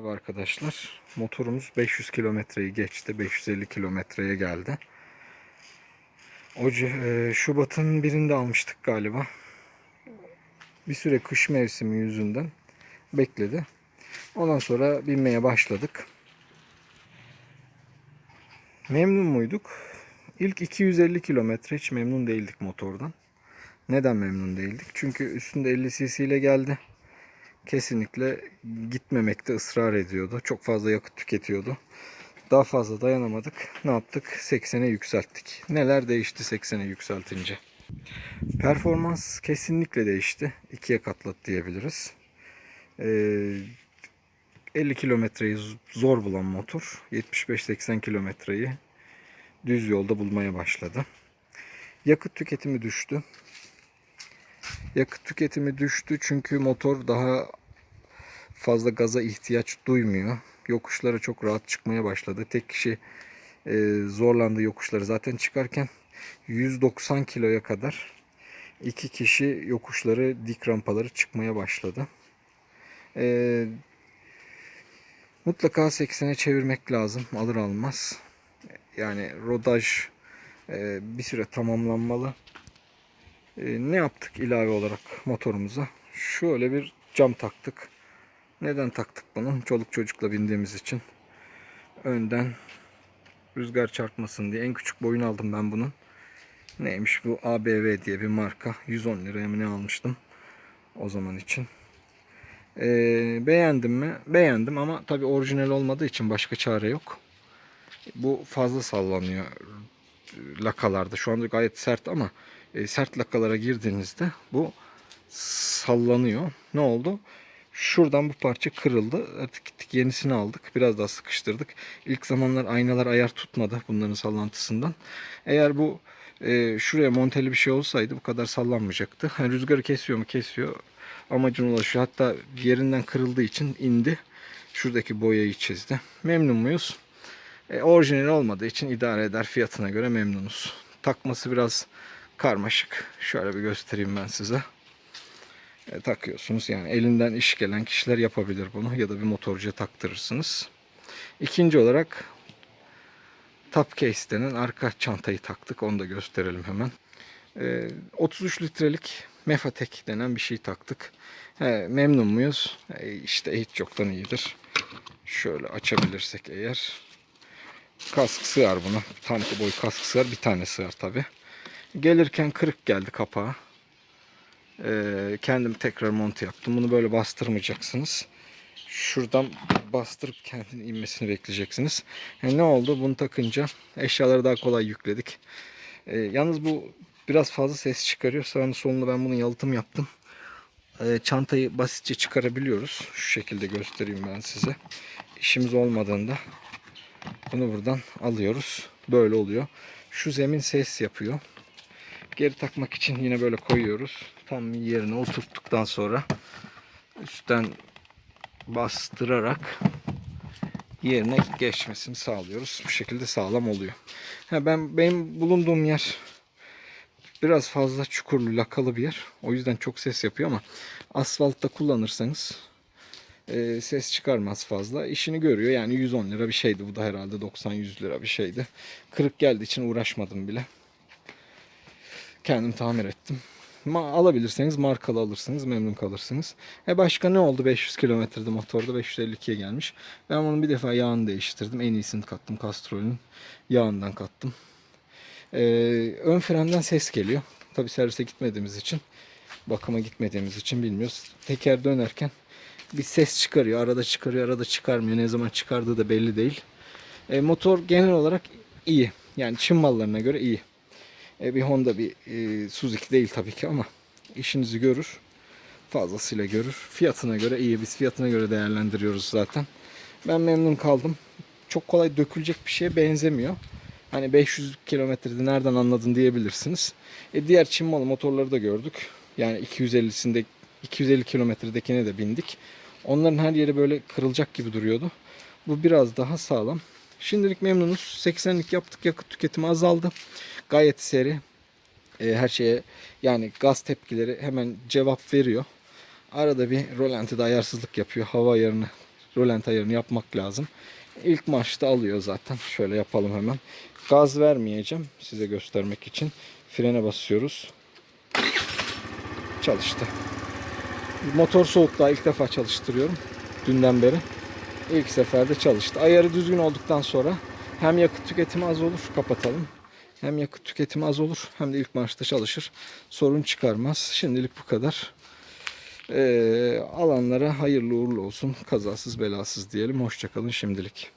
Merhaba arkadaşlar. Motorumuz 500 kilometreyi geçti. 550 kilometreye geldi. Oca e, Şubat'ın birinde almıştık galiba. Bir süre kış mevsimi yüzünden bekledi. Ondan sonra binmeye başladık. Memnun muyduk? İlk 250 kilometre hiç memnun değildik motordan. Neden memnun değildik? Çünkü üstünde 50 cc ile geldi kesinlikle gitmemekte ısrar ediyordu. Çok fazla yakıt tüketiyordu. Daha fazla dayanamadık. Ne yaptık? 80'e yükselttik. Neler değişti 80'e yükseltince? Performans kesinlikle değişti. İkiye katladı diyebiliriz. Ee, 50 kilometreyi zor bulan motor 75-80 kilometreyi düz yolda bulmaya başladı. Yakıt tüketimi düştü. Yakıt tüketimi düştü çünkü motor daha fazla gaza ihtiyaç duymuyor. Yokuşlara çok rahat çıkmaya başladı. Tek kişi e, zorlandığı yokuşları zaten çıkarken 190 kiloya kadar iki kişi yokuşları dik rampaları çıkmaya başladı. E, mutlaka 80'e çevirmek lazım alır almaz. Yani rodaj e, bir süre tamamlanmalı. E, ne yaptık ilave olarak motorumuza? Şöyle bir cam taktık. Neden taktık bunu? Çoluk çocukla bindiğimiz için. Önden rüzgar çarpmasın diye. En küçük boyunu aldım ben bunun. Neymiş bu? ABV diye bir marka. 110 liraya mı ne almıştım o zaman için. E, beğendim mi? Beğendim ama tabi orijinal olmadığı için başka çare yok. Bu fazla sallanıyor lakalarda. Şu anda gayet sert ama e, sert lakalara girdiğinizde bu sallanıyor. Ne oldu? Şuradan bu parça kırıldı. Artık gittik yenisini aldık. Biraz daha sıkıştırdık. İlk zamanlar aynalar ayar tutmadı bunların sallantısından. Eğer bu e, şuraya monteli bir şey olsaydı bu kadar sallanmayacaktı. Hani rüzgarı kesiyor mu? Kesiyor. Amacına ulaşıyor. Hatta yerinden kırıldığı için indi. Şuradaki boyayı çizdi. Memnun muyuz? E, orijinal olmadığı için idare eder. Fiyatına göre memnunuz. Takması biraz karmaşık. Şöyle bir göstereyim ben size. E, takıyorsunuz. Yani elinden iş gelen kişiler yapabilir bunu. Ya da bir motorcuya taktırırsınız. İkinci olarak top case denen arka çantayı taktık. Onu da gösterelim hemen. E, 33 litrelik Mefatek denen bir şey taktık. He, memnun muyuz? E, işte hiç yoktan iyidir. Şöyle açabilirsek eğer. Kask sığar buna. Tam boy kask sığar. Bir tane sığar tabi. Gelirken kırık geldi kapağı. Ee, kendim tekrar monte yaptım. Bunu böyle bastırmayacaksınız. Şuradan bastırıp kendini inmesini bekleyeceksiniz. Yani ne oldu? Bunu takınca eşyaları daha kolay yükledik. Ee, yalnız bu biraz fazla ses çıkarıyor. Sağını solunu ben bunun yalıtım yaptım. Ee, çantayı basitçe çıkarabiliyoruz. Şu şekilde göstereyim ben size. İşimiz olmadığında bunu buradan alıyoruz. Böyle oluyor. Şu zemin ses yapıyor. Geri takmak için yine böyle koyuyoruz. Tam yerine oturttuktan sonra üstten bastırarak yerine geçmesini sağlıyoruz. Bu şekilde sağlam oluyor. Ha ben benim bulunduğum yer biraz fazla çukurlu, lakalı bir yer. O yüzden çok ses yapıyor ama asfaltta kullanırsanız e, ses çıkarmaz fazla. İşini görüyor. Yani 110 lira bir şeydi. Bu da herhalde 90-100 lira bir şeydi. Kırık geldiği için uğraşmadım bile. Kendim tamir ettim. Ma alabilirseniz markalı alırsınız memnun kalırsınız. E başka ne oldu 500 kilometrede motorda 552'ye gelmiş. Ben bunun bir defa yağını değiştirdim. En iyisini kattım. Castrol'ün yağından kattım. Ee, ön frenden ses geliyor. Tabi servise gitmediğimiz için bakıma gitmediğimiz için bilmiyoruz. Teker dönerken bir ses çıkarıyor. Arada çıkarıyor, arada çıkarmıyor. Ne zaman çıkardığı da belli değil. E, motor genel olarak iyi. Yani Çin mallarına göre iyi. E, bir Honda bir e, Suzuki değil tabii ki ama işinizi görür. Fazlasıyla görür. Fiyatına göre iyi. Biz fiyatına göre değerlendiriyoruz zaten. Ben memnun kaldım. Çok kolay dökülecek bir şeye benzemiyor. Hani 500 kilometrede nereden anladın diyebilirsiniz. E, diğer Çin malı motorları da gördük. Yani 250'sinde 250 kilometredekine de bindik. Onların her yeri böyle kırılacak gibi duruyordu. Bu biraz daha sağlam. Şimdilik memnunuz. 80'lik yaptık. Yakıt tüketimi azaldı. Gayet seri. E, her şeye yani gaz tepkileri hemen cevap veriyor. Arada bir rolantide ayarsızlık yapıyor. Hava ayarını Rölant ayarını yapmak lazım. İlk marşta alıyor zaten. Şöyle yapalım hemen. Gaz vermeyeceğim size göstermek için. Frene basıyoruz. Çalıştı. Motor soğukluğa ilk defa çalıştırıyorum. Dünden beri. İlk seferde çalıştı. Ayarı düzgün olduktan sonra hem yakıt tüketimi az olur. Kapatalım. Hem yakıt tüketimi az olur hem de ilk marşta çalışır. Sorun çıkarmaz. Şimdilik bu kadar. Ee, alanlara hayırlı uğurlu olsun. Kazasız belasız diyelim. Hoşçakalın şimdilik.